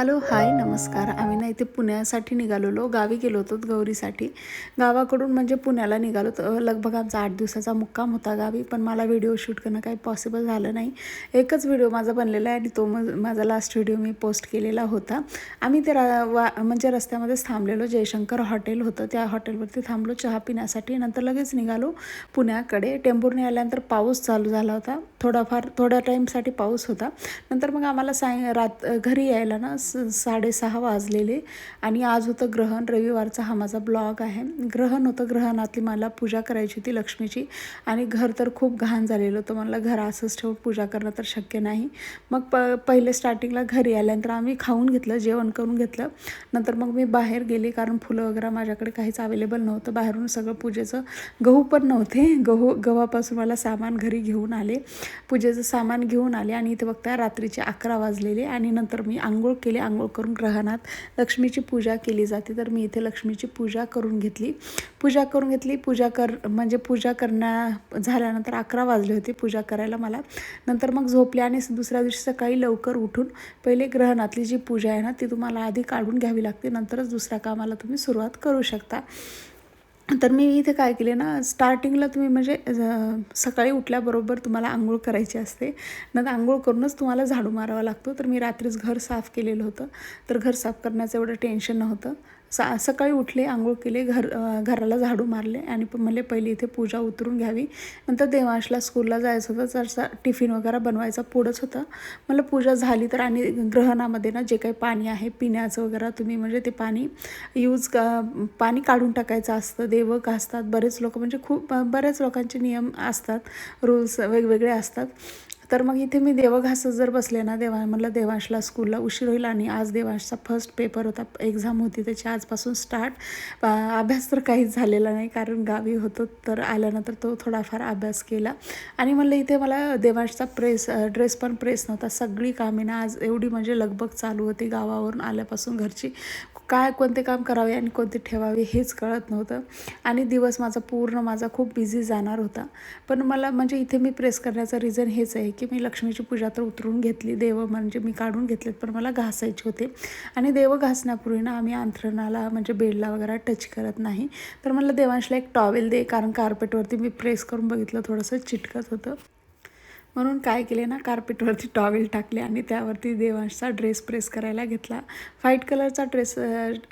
Hello hi नमस्कार. आम्ही ना इथे पुण्यासाठी निघालेलो. गावी गेलो होतो गौरीसाठी. गावाकडून म्हणजे पुण्याला निघालो तर लगभग आमचा आठ दिवसाचा मुक्काम होता गावी पण मला व्हिडिओ शूट करणं काही पॉसिबल झालं नाही. एकच व्हिडिओ माझा बनलेला आहे आणि तो मग माझा लास्ट व्हिडिओ मी पोस्ट केलेला होता. आम्ही ते रा वा म्हणजे रस्त्यामध्येच थांबलेलो. जयशंकर हॉटेल होतं. त्या हॉटेलवरती थांबलो चहा पिण्यासाठी. नंतर लगेच निघालो पुण्याकडे. टेंभूरने आल्यानंतर पाऊस चालू झाला होता. थोडाफार थोड्या टाईमसाठी पाऊस होता. नंतर मग आम्हाला साय रात घरी यायला ना साडेसहा वाजलेले. आणि आज होतं ग्रहण. रविवारचा हा माझा ब्लॉग आहे. ग्रहण होतं. ग्रहणातली मला पूजा करायची होती लक्ष्मीची. आणि घर तर खूप घाण झालेलं होतं. मला घर असंच ठेवून पूजा करणं तर शक्य नाही. मग प पहिले स्टार्टिंगला घरी आल्यानंतर आम्ही खाऊन घेतलं जेवण करून घेतलं. नंतर मग मी बाहेर गेले कारण फुलं वगैरे माझ्याकडे काहीच अवेलेबल नव्हतं. बाहेरून सगळं पूजेचं गहू पण नव्हते. गहू गव्हापासून मला सामान घरी घेऊन आले. पूजेचं सामान घेऊन आले आणि इथे बघता रात्रीचे अकरा वाजलेले. आणि नंतर मी आंघोळ केली. आंघोळ करून ग्रहणात लक्ष्मीची पूजा केली जाते. तर मी इथे लक्ष्मीची पूजा करून घेतली. पूजा करून घेतली. पूजा कर म्हणजे पूजा करण्या झाल्यानंतर अकरा वाजले होते पूजा करायला मला. नंतर मग झोपले आणि दुसऱ्या दिवशी सकाळी लवकर उठून पहिले ग्रहणातली जी पूजा आहे ना ती तुम्हाला आधी काढून घ्यावी लागते. नंतरच दुसऱ्या कामाला तुम्ही सुरुवात करू शकता. तर मी इथे काय केले ना स्टार्टिंगला तुम्ही म्हणजे सकाळी उठल्याबरोबर तुम्हाला आंघोळ करायची असते. नंतर आंघोळ करूनच तुम्हाला झाडू मारावा लागतो. तर मी रात्रीच घर साफ केलेलं होतं. तर घर साफ करण्याचं एवढं टेन्शन नव्हतं. सा सकाळी उठले आंघोळ केले घर घराला झाडू मारले आणि मला म्हणले इथे पूजा उतरून घ्यावी. नंतर देवांशला स्कूलला जायचं होतं जरसा टिफिन वगैरे बनवायचा पुढंच होतं. मला पूजा झाली तर आणि ग्रहणामध्ये ना जे काही पाणी आहे पिण्याचं वगैरे तुम्ही म्हणजे ते पाणी यूज क पाणी काढून टाकायचं असतं. देवक घासतात. बरेच लोक म्हणजे खूप बऱ्याच लोकांचे नियम असतात. रूल्स वेगवेगळे असतात. तर मग इथे मी देवघासच जर बसले ना देवा म्हणलं देवांशला स्कूलला उशीर होईल आणि आज देवांशचा फर्स्ट पेपर होता एक्झाम होती त्याची आजपासून स्टार्ट अभ्यास तर काहीच झालेला नाही कारण गावी होतो तर आल्यानंतर तो थोडाफार अभ्यास केला. आणि म्हणलं इथे मला देवांशचा प्रेस ड्रेस पण प्रेस नव्हता. सगळी कामे ना आज एवढी म्हणजे लगबग चालू होती गावावरून आल्यापासून घरची. काय कोणते काम करावे आणि कोणते ठेवावे हेच कळत नव्हतं. आणि दिवस माझा पूर्ण माझा खूप बिझी जाणार होता. पण मला म्हणजे इथे मी प्रेस करण्याचं रिझन हेच आहे की मी लक्ष्मीची पूजा तर उतरून घेतली. देव म्हणजे मी काढून घेतलेत पण मला घासायचे होते. आणि देव घासण्यापूर्वी ना आम्ही अंथरणाला म्हणजे बेडला वगैरे टच करत नाही. तर मला देवांशला एक टॉवेल दे कारण कार्पेटवरती मी प्रेस करून बघितलं थोडंसं चिटकत होतं. म्हणून काय केले ना कार्पेटवरती टॉवेल टाकले आणि त्यावरती देवांशचा ड्रेस प्रेस करायला घेतला. व्हाईट कलरचा ड्रेस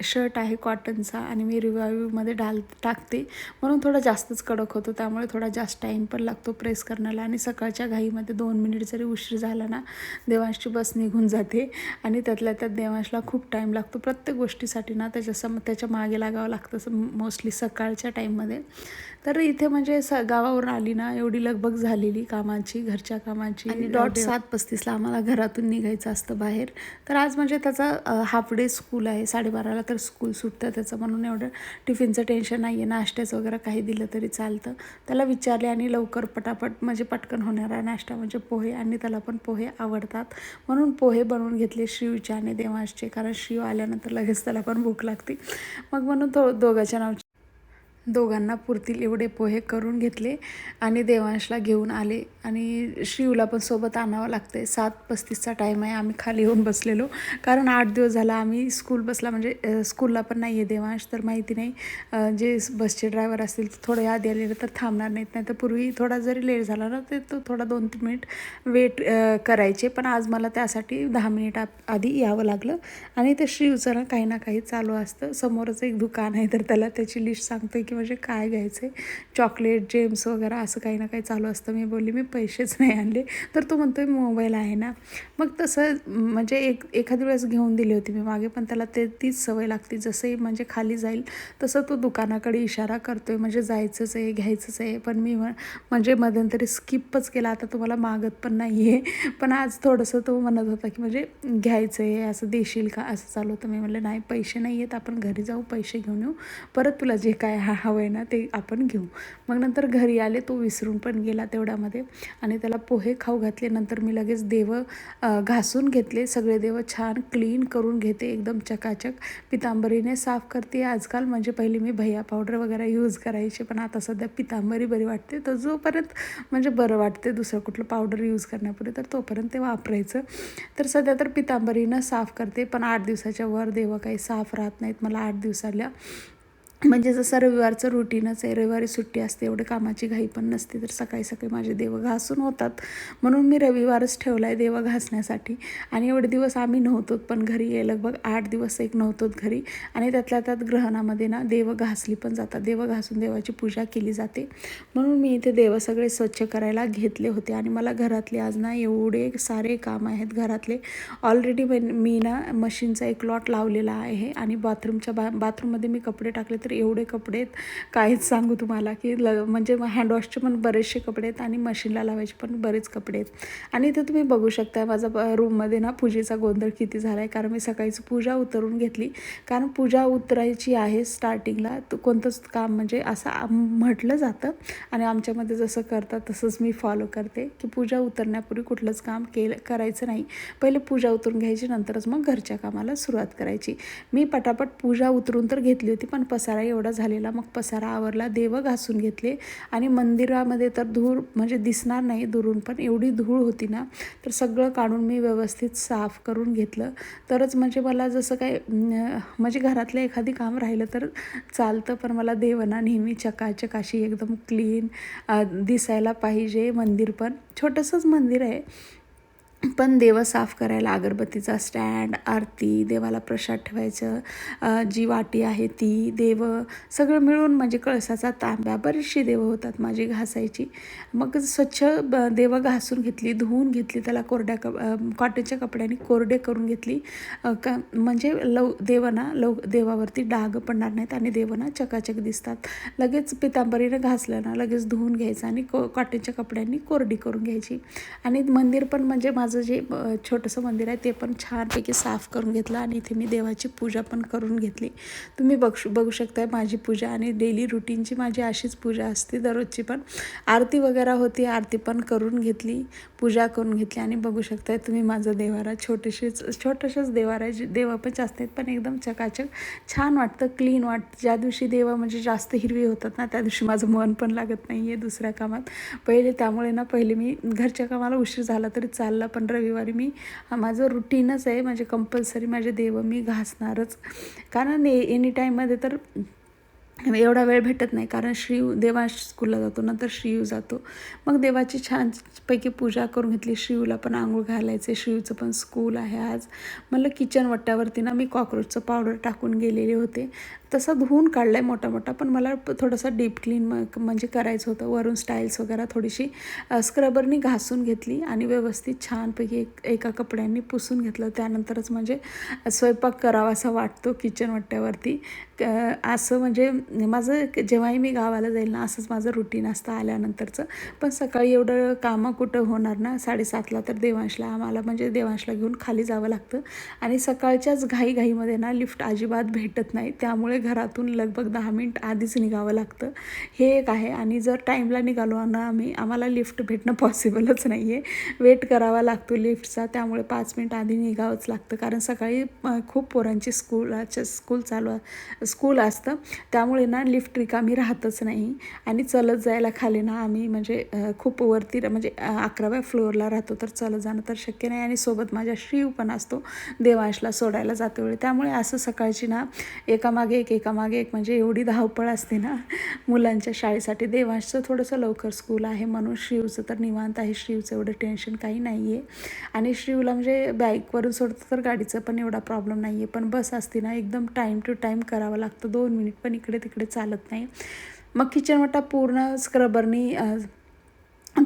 शर्ट आहे कॉटनचा आणि मी रिवाईव्हमध्ये डाल टाकते. म्हणून थोडा जास्तच कडक होतो त्यामुळे थोडा जास्त टाईम पण लागतो प्रेस करण्याला. आणि सकाळच्या घाईमध्ये दोन मिनिट जरी उशीर झाला ना देवांशची बस निघून जाते. आणि त्यातल्या त्यात देवांशला खूप टाईम लागतो. प्रत्येक गोष्टीसाठी ना त्याच्या सम त्याच्यामागे लागावं लागतं मोस्टली सकाळच्या टाईममध्ये तर इथे म्हणजे स गावावरून आली ना एवढी लगबग झालेली कामाची घरची घरच्या कामाची आणि डॉट सात पस्तीसला आम्हाला घरातून निघायचं असतं बाहेर. तर आज म्हणजे त्याचा हाफ डे स्कूल आहे. साडेबाराला तर स्कूल सुटतं त्याचं. म्हणून एवढं टिफिनचं टेन्शन नाही आहे नाश्त्याचं वगैरे काही दिलं तरी चालतं. त्याला विचारले आणि लवकर पटापट म्हणजे पटकन होणारा नाश्ता म्हणजे पोहे आणि त्याला पण पोहे आवडतात. म्हणून पोहे बनवून घेतले शिवचे आणि देवांशचे कारण शिव आल्यानंतर लगेच त्याला पण भूक लागते. मग म्हणून तो दोघांच्या नावचे दोघांना पुरतील एवढे पोहे करून घेतले आणि देवांशला घेऊन आले. आणि शिवला पण सोबत आणावं लागते सात पस्तीसचा टाईम आहे. आम्ही खाली येऊन बसलेलो. कारण आठ दिवस झाला आम्ही स्कूल बसला म्हणजे स्कूलला पण नाही आहे देवांश तर माहिती नाही जे बसचे ड्रायव्हर असतील ते थोडे आधी आलेलं तर थांबणार नाहीत. नाही तर पूर्वी थोडा जरी लेट झाला ना ते तो थोडा दोन तीन मिनिट वेट करायचे. पण आज मला त्यासाठी दहा मिनिट आधी यावं लागलं. आणि ते शिवचं ना काही ना काही चालू असतं. समोरच एक दुकान आहे तर त्याला त्याची लिस्ट सांगते की म्हणजे काय घ्यायचं? आहे चॉकलेट जेम्स वगैरे असं काही ना काही चालू असतं. मी बोलली मी पैसेच नाही आणले. तर तो म्हणतो आहे मोबाईल आहे ना. मग तसं म्हणजे एक एखाद्या वेळेस घेऊन दिली होती मी मागे पण त्याला ते तीच सवय लागते. जसंही म्हणजे खाली जाईल तसं तो दुकानाकडे इशारा करतो आहे म्हणजे जायचंच आहे घ्यायचंच आहे. पण मी म्हणजे मध्यंतरी स्किपच केला. आता तुम्हाला मागत पण नाही आहे पण आज थोडंसं तो म्हणत होता की म्हणजे घ्यायचं आहे असं देशील का? असं चालू होतं. मी म्हणलं नाही पैसे नाही आहेत. आपण घरी जाऊ पैसे घेऊन येऊ. परत तुला जे काय हा हवं आहे ना ते आपण घेऊ. मग नंतर घरी आले तो विसरून पण गेला तेवढ्यामध्ये आणि त्याला पोहे खाऊ घातले. नंतर मी लगेच देवं घासून घेतले. सगळे देवं छान क्लीन करून घेते. एकदम चकाचक. पितांबरीने साफ करते. आजकाल म्हणजे पहिले मी भैया पावडर वगैरे यूज करायचे पण आता सध्या पितांबरी बरी वाटते. तर जोपर्यंत म्हणजे बरं वाटते दुसरं कुठलं पावडर यूज करण्यापूर्वी तर तोपर्यंत ते वापरायचं. तर सध्या तर पितांबरीनं साफ करते. पण आठ दिवसाच्या वर देवं काही साफ राहत नाहीत. मला आठ दिवसाल्या म्हणजे जसं रविवारचं रुटीनच आहे रविवारी सुट्टी असते एवढे कामाची घाई पण नसते तर सकाळी सकाळी माझे देवं घासून होतात. म्हणून मी रविवारच ठेवला आहे देवं घासण्यासाठी. आणि एवढे दिवस आम्ही नव्हतो पण घरी ये लगभग आठ दिवस एक नव्हतोत घरी. आणि त्यातल्या त्यात ग्रहणामध्ये ना देवं घासली पण जातात. देवं घासून देवाची पूजा केली जाते. म्हणून मी इथे देवं सगळे स्वच्छ करायला घेतले होते. आणि मला घरातले आज ना एवढे सारे काम आहेत घरातले. ऑलरेडी मी ना मशीनचा एक लॉट लावलेला आहे. आणि बाथरूमच्या बा बाथरूममध्ये मी कपडे टाकले तर एवढे कपडे आहेत. काहीच सांगू तुम्हाला की ल म्हणजे हँडवॉशचे पण बरेचसे कपडे आहेत आणि मशीनला लावायचे पण बरेच कपडे आहेत. आणि इथे तुम्ही बघू शकता माझा रूममध्ये ना पूजेचा गोंधळ किती झाला आहे कारण मी सकाळीच पूजा उतरून घेतली. कारण पूजा उतरायची आहे स्टार्टिंगला तर कोणतंच काम म्हणजे असं म्हटलं जातं. आणि आमच्यामध्ये जसं करतात तसंच मी फॉलो करते की पूजा उतरण्यापूर्वी कुठलंच काम केलं करायचं नाही. पहिले पूजा उतरून घ्यायची नंतरच मग घरच्या कामाला सुरुवात करायची. मी पटापट पूजा उतरून तर घेतली होती पण पसारा एवढा झालेला मग पसारा आवरला देवं घासून घेतले. आणि मंदिरामध्ये तर धूळ म्हणजे दिसणार नाही दुरून पण एवढी धूळ होती ना तर सगळं काढून मी व्यवस्थित साफ करून घेतलं. तरच म्हणजे मला जसं काय म्हणजे घरातलं एखादी काम राहिलं तर चालतं पण मला देवना नेहमी चकाचक अशी एकदम क्लीन दिसायला पाहिजे मंदिर पण. छोटंसंच मंदिर आहे. पण देवं साफ करायला अगरबत्तीचा स्टँड आरती देवाला प्रसाद ठेवायचं जी वाटी आहे ती देवं सगळं मिळून म्हणजे कळसाचा तांब्या बरीचशी देवं होतात माझी घासायची. मग स्वच्छ ब देवं घासून घेतली धुवून घेतली त्याला कोरड्या कप कॉटनच्या कपड्याने कोरडे करून घेतली. का म्हणजे लव देवांना लव देवावरती डाग पडणार नाहीत आणि देवांना चकाचक दिसतात. लगेच पितांबरीनं घासलं ना लगेच धुवून घ्यायचं आणि को कॉटनच्या कपड्यांनी कोरडी करून घ्यायची. आणि मंदिर पण म्हणजे माझं माझं जे छोटंसं मंदिर आहे ते पण छानपैकी साफ करून घेतलं आणि इथे मी देवाची पूजा पण करून घेतली. तुम्ही बघू बघू शकताय माझी पूजा आणि डेली रुटीनची माझी अशीच पूजा असते दररोजची पण. आरती वगैरे होती आरती पण करून घेतली पूजा करून घेतली आणि बघू शकताय तुम्ही माझं देवारा छोटेसेच छोटंसंच देवारा आहे. जे देवा पण जास्त आहेत पण एकदम चकाचक. छान वाटतं क्लीन वाटतं. ज्या दिवशी देवा म्हणजे जास्त हिरवी होतात ना त्या दिवशी माझं मन पण लागत नाही आहे दुसऱ्या कामात. पहिले त्यामुळे ना पहिले मी घरच्या कामाला उशीर झाला तरी चालला पण पण रविवारी मी माझं रुटीनच आहे म्हणजे कंपल्सरी माझे देव मी घासणारच. कारण ए एनी टाईममध्ये तर एवढा वेळ भेटत नाही. कारण श्रीव देवांश स्कूलला जातो नंतर श्रीयू जातो. मग देवाची छानपैकी पूजा करून घेतली. श्रीयूला पण आंघोळ घालायचे. श्रीयूचं पण स्कूल आहे आज. मला किचन वट्ट्यावरती ना मी कॉक्रोचचं पावडर टाकून गेलेले होते. तसा धुवून काढला आहे मोठा मोठा. पण मला थोडासा डीप क्लीन म म्हणजे करायचं होतं. वरून स्टाईल्स वगैरे थोडीशी स्क्रबरनी घासून घेतली आणि व्यवस्थित छानपैकी एक एका कपड्यांनी पुसून घेतलं. त्यानंतरच म्हणजे स्वयंपाक करावासा वाटतो किचन वट्ट्यावरती क- असं म्हणजे माझं जेव्हाही मी गावाला जाईल ना असंच माझं रुटीन असतं आल्यानंतरचं. पण सकाळी एवढं कामं कुठं होणार ना साडेसातला तर देवांशला आम्हाला म्हणजे देवांशला घेऊन खाली जावं लागतं. आणि सकाळच्याच घाईघाईमध्ये ना लिफ्ट अजिबात भेटत नाही. त्यामुळे घरातून लगभग दहा मिनिट आधीच निघावं लागतं. हे एक आहे. आणि जर टाईमला निघालो ना आम्ही आम्हाला लिफ्ट भेटणं पॉसिबलच नाही आहे वेट करावा लागतो लिफ्टचा. त्यामुळे पाच मिनिट आधी निघावंच लागतं. कारण सकाळी खूप पोरांची स्कूलाच्या स्कूल चालू स्कूल असतं. त्यामुळे ना लिफ्ट रिकामी राहतच नाही. आणि चलत जायला खाली ना आम्ही म्हणजे खूप वरती म्हणजे अकराव्या फ्लोअरला राहतो. तर चलत जाणं तर शक्य नाही. आणि सोबत माझ्या शिव पण असतो. देवांशला सोडायला जाते वेळी. त्यामुळे असं सकाळची ना एकामागे एक एकामागे एक म्हणजे एवढी धावपळ असते ना मुलांच्या शाळेसाठी. देवांशचं थोडंसं लवकर स्कूल आहे म्हणून शिवचं तर निवांत आहे शिवचं एवढं टेन्शन काही नाही आहे आणि श्रीवला म्हणजे बाईकवरून सोडतं तर गाडीचं पण एवढा प्रॉब्लेम नाही आहे पण बस असते ना एकदम टाईम टू टाईम करावं लागतं. दोन मिनिट पण इकडे तिकडे चालत नाही. मग किचन वाटा पूर्ण स्क्रबरनी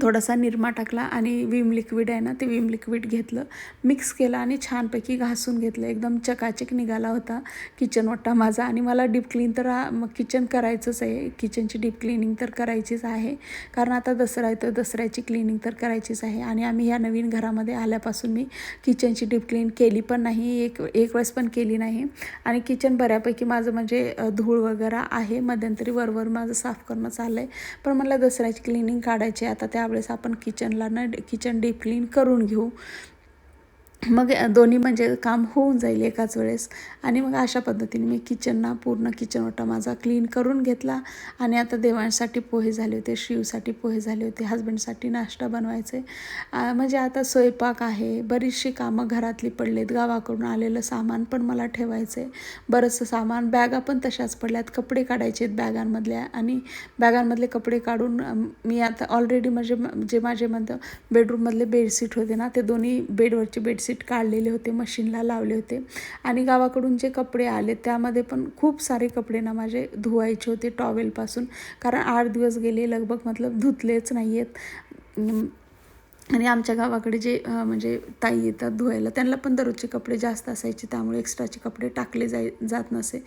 थोडासा निरमा टाकला आणि विम लिक्विड आहे ना ते विम लिक्विड घेतलं. मिक्स केलं आणि छानपैकी घासून घेतलं. एकदम चकाचक निघाला होता किचन ओटा माझा. आणि मला डीप क्लीन तर मग किचन करायचंच आहे. किचनची डीप क्लिनिंग तर करायचीच आहे. कारण आता दसरा तर दसऱ्याची क्लिनिंग तर करायचीच आहे. आणि आम्ही ह्या नवीन घरामध्ये आल्यापासून मी किचनची डीप क्लीन केली पण नाही. एक एक वेळेस पण केली नाही. आणि किचन बऱ्यापैकी माझं म्हणजे धूळ वगैरे आहे. मध्यंतरी वरवर माझं साफ करणं चाललं आहे पण मला दसऱ्याची क्लिनिंग काढायची आहे. आता त्यावेळेस आपण किचनला ना किचन डीप क्लीन करून घेऊ. मग दोन्ही म्हणजे काम होऊन जाईल एकाच वेळेस. आणि मग अशा पद्धतीने मी किचनना पूर्ण किचन ओटा माझा क्लीन करून घेतला. आणि आता देवांसाठी पोहे झाले होते शिवसाठी पोहे झाले होते हस्बंडसाठी नाश्ता बनवायचे. म्हणजे आता स्वयंपाक आहे बरीचशी कामं घरातली पडलेत गावाकडून आलेलं सामान पण मला ठेवायचं आहे बरंचसं सामान बॅगा पण तशाच पडल्यात कपडे काढायचे आहेत बॅगांमधल्या. आणि बॅगांमधले कपडे काढून मी आता ऑलरेडी म्हणजे म- जे माझे म्हणतं बेडरूममधले बेडशीट होते ना ते दोन्ही बेडवरचे बेडशीट काढलेले होते मशीनला लावले होते. आणि गावाकडून जे कपडे आले त्यामध्ये पण खूप सारे कपडे ना माझे धुवायचे होते टॉवेलपासून. कारण आठ दिवस गेले लगभग मतलब धुतलेच नाही आहेत आणि आमच्या गावाकडे जे म्हणजे ताई येतात धुवायला त्यांना पण दररोजचे कपडे जास्त असायचे त्यामुळे एक्स्ट्राचे कपडे टाकले जाय जात नसे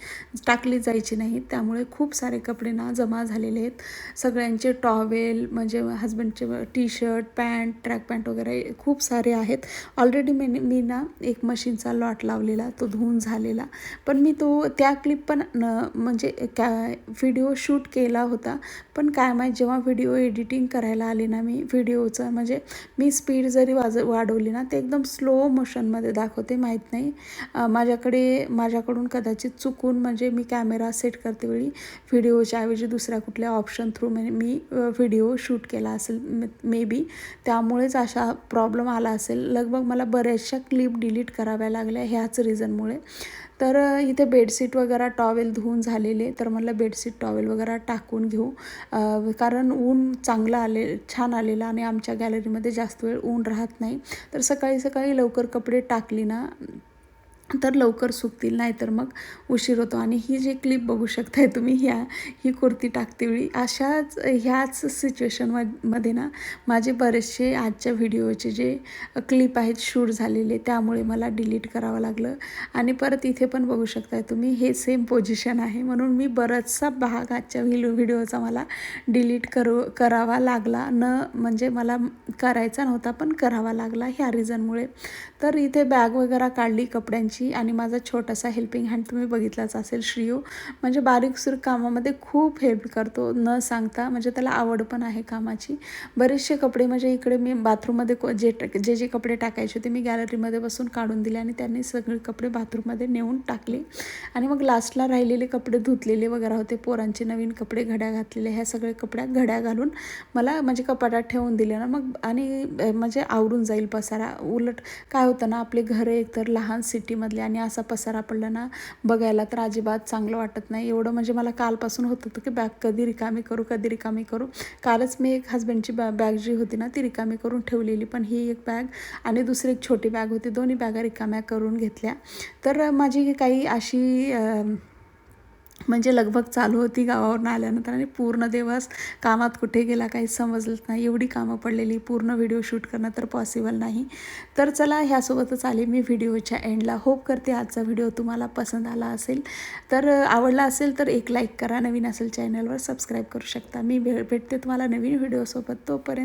टाकले जायचे नाहीत. त्यामुळे खूप सारे कपडे ना जमा झालेले आहेत. सगळ्यांचे टॉवेल म्हणजे हस्बंडचे T shirt pant track pant वगैरे खूप सारे आहेत. ऑलरेडी मी मी ना एक मशीनचा लॉट लावलेला तो धुवून झालेला. पण मी तो त्या क्लिप पण न म्हणजे कॅ व्हिडिओ शूट केला होता. पण काय माहीत जेव्हा व्हिडिओ एडिटिंग करायला आले ना मी व्हिडिओचं म्हणजे मी स्पीड जरी वाज वाढवली ना ते एकदम स्लो मोशनमध्ये दाखवते माहीत नाही. माझ्याकडे माझ्याकडून कदाचित चुकून म्हणजे मी कॅमेरा सेट करते वेळी व्हिडिओच्या ऐवजी दुसऱ्या कुठल्या ऑप्शन थ्रू मी मी व्हिडिओ शूट केला असेल मे बी त्यामुळेच अशा प्रॉब्लेम आला असेल. लगभग मला बऱ्याचशा क्लिप डिलीट कराव्या लागल्या ह्याच रिझनमुळे तर इथे बेडशीट वगैरे टॉवेल धुवून झालेले. तर म्हणलं बेडशीट टॉवेल वगैरे टाकून घेऊ. कारण ऊन चांगलं आले छान आलेलं आणि आमच्या गॅलरीमध्ये जास्त वेळ ऊन राहत नाही. तर सकाळी सकाळी लवकर कपडे टाकली ना तर लवकर सुकतील नाही तर मग उशीर होतो. आणि ही जी क्लिप बघू शकताय तुम्ही ह्या ही कुर्ती टाकते वेळी अशाच ह्याच सिच्युएशनमध्ये ना माझे बरेचसे आजच्या व्हिडिओचे जे क्लिप आहेत शूट झालेले त्यामुळे मला डिलीट करावं लागलं. आणि परत इथे पण बघू शकताय तुम्ही हे सेम पोझिशन आहे. म्हणून मी बराचसा भाग आजच्या व्हिडिओ व्हिडिओचा मला डिलीट करू करावा लागला. न म्हणजे मला करायचा नव्हता पण करावा लागला ह्या रिझनमुळे तर इथे बॅग वगैरे काढली कपड्यांची. आणि माझा छोटासा हेल्पिंग हँड तुम्ही बघितलाच असेल श्रीयू. म्हणजे बारीक सुर कामामध्ये खूप हेल्प करतो न सांगता. म्हणजे त्याला आवड पण आहे कामाची. बरेचसे कपडे म्हणजे इकडे मी बाथरूममध्ये को- जे जे जे कपडे टाकायचे होते मी गॅलरीमध्ये बसून काढून दिले आणि त्यांनी सगळे कपडे बाथरूममध्ये नेऊन टाकले. आणि मग लास्टला राहिलेले कपडे धुतलेले वगैरे होते पोरांचे नवीन कपडे घड्या घातलेले ह्या सगळे कपड्या घड्या घालून मला म्हणजे कपाटात ठेवून दिले ना. मग आणि म्हणजे आवरून जाईल पसारा. उलट काय होतं ना आपले घरं एकतर लहान सिटीमध्ये सिटीमधले आणि असा पसारा पडला ना बघायला तर अजिबात चांगलं वाटत नाही. एवढं म्हणजे मला कालपासून होत होतं की बॅग कधी रिकामी करू कधी रिकामी करू. कालच मी एक हस्बंडची बॅ बॅग जी होती ना ती रिकामी करून ठेवलेली. पण ही एक बॅग आणि दुसरी एक छोटी बॅग होती. दोन्ही बॅगा रिकाम्या करून घेतल्या. तर माझी काही अशी म्हणजे लगभग चालू होती गावावरून आल्यानंतर आणि पूर्ण दिवस कामात कुठे गेला काही समजलंच नाही. एवढी कामं पडलेली पूर्ण व्हिडिओ शूट करणं तर पॉसिबल नाही. तर चला ह्यासोबतच आले मी व्हिडिओच्या एंडला होप करते आजचा व्हिडिओ तुम्हाला पसंत आला असेल. तर आवडला असेल तर एक लाईक करा. नवीन असेल चॅनलवर सबस्क्राईब करू शकता. मी भे भेटते तुम्हाला नवीन व्हिडिओसोबत. तोपर्यंत